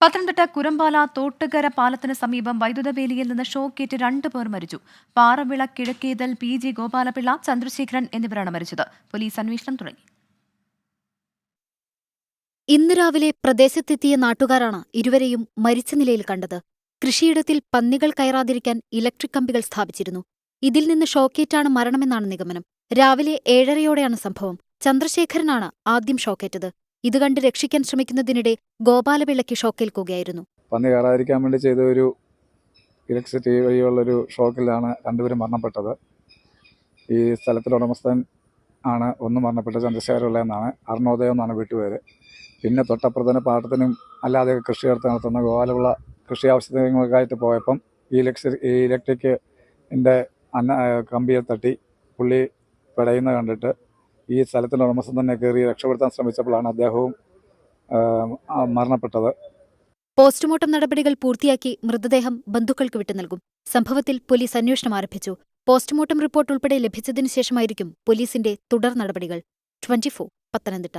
പത്തനംതിട്ട കുരമ്പാല തോട്ടുകര പാലത്തിന് സമീപം വൈദ്യുത വേലിയിൽ നിന്ന് ഷോക്കേറ്റ് രണ്ടു പേർ മരിച്ചു. പാറവിള കിഴക്കേതൽ പി ജി ഗോപാലപിള്ള ചന്ദ്രശേഖരൻ എന്നിവരാണ് മരിച്ചത്. പോലീസ് അന്വേഷണം തുടങ്ങി. ഇന്ന് രാവിലെ പ്രദേശത്തെത്തിയ നാട്ടുകാരാണ് ഇരുവരെയും മരിച്ച നിലയിൽ കണ്ടത്. കൃഷിയിടത്തിൽ പന്നികൾ കയറാതിരിക്കാൻ ഇലക്ട്രിക് കമ്പികൾ സ്ഥാപിച്ചിരുന്നു. ഇതിൽ നിന്ന് ഷോക്കേറ്റാണ് മരണമെന്നാണ് നിഗമനം. രാവിലെ ഏഴരയോടെയാണ് സംഭവം. ചന്ദ്രശേഖരനാണ് ആദ്യം ഷോക്കേറ്റത്. ഇത് കണ്ട് രക്ഷിക്കാൻ ശ്രമിക്കുന്നതിനിടെ ഗോപാലപിള്ളയ്ക്ക് ഷോക്കേൽക്കുകയായിരുന്നു പന്നി കയറാതിരിക്കാൻ വേണ്ടി ചെയ്ത ഒരു ഇലക്ട്രിസിറ്റി വഴിയുള്ളൊരു ഷോക്കിലാണ് രണ്ടുപേരും മരണപ്പെട്ടത്. ഈ സ്ഥലത്തിലെ ഉടമസ്ഥൻ ആണ് ഒന്ന് മരണപ്പെട്ടത് ചന്ദ്രശേഖരമുള്ള എന്നാണ് അരുണോദയം എന്നാണ് വീട്ടുപേര്. പിന്നെ തൊട്ടപ്പുറത്തിന് പാട്ടത്തിനും അല്ലാതെ കൃഷി നടത്തി നടത്തുന്ന ഗോപാലപിള്ള കൃഷി ആവശ്യങ്ങൾക്കായിട്ട് പോയപ്പം ഈ ഇലക്ട്രി ഈ ഇലക്ട്രിക്കിന്റെ അന്ന കമ്പിയെ തട്ടി പുള്ളി പിടയുന്ന കണ്ടിട്ട് ഈ സ്ഥലത്തിന്റെ ഉടമസ്ഥൻ തന്നെ കയറി രക്ഷപ്പെടുത്താൻ ശ്രമിച്ചപ്പോഴാണ് അദ്ദേഹവും മരണപ്പെട്ടത്. പോസ്റ്റ്മോർട്ടം നടപടികൾ പൂർത്തിയാക്കി മൃതദേഹം ബന്ധുക്കൾക്ക് വിട്ടു നൽകും. സംഭവത്തിൽ പോലീസ് അന്വേഷണം ആരംഭിച്ചു. പോസ്റ്റ്മോർട്ടം റിപ്പോർട്ട് ഉൾപ്പെടെ ലഭിച്ചതിനു ശേഷമായിരിക്കും പോലീസിന്റെ തുടർ നടപടികൾ. ട്വന്റി പത്തനംതിട്ട.